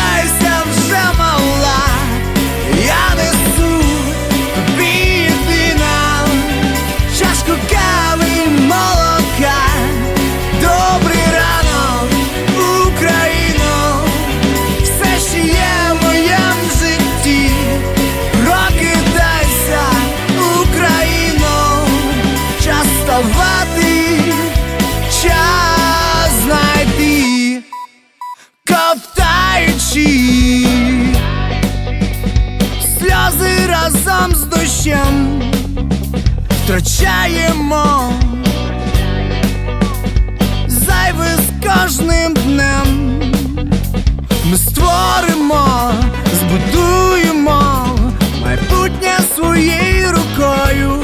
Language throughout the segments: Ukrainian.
eyes разом з дощем втрачаємо зайве з кожним днем. Ми створимо, збудуємо майбутнє своєю рукою.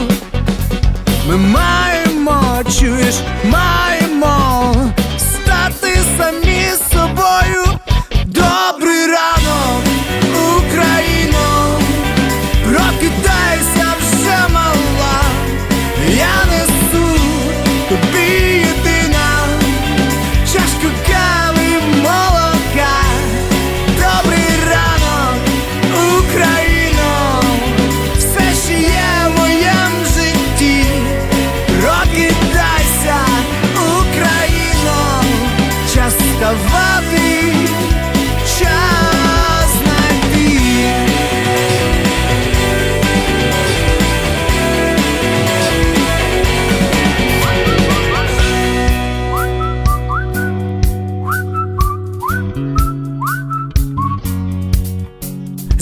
Ми маємо, чуєш, dice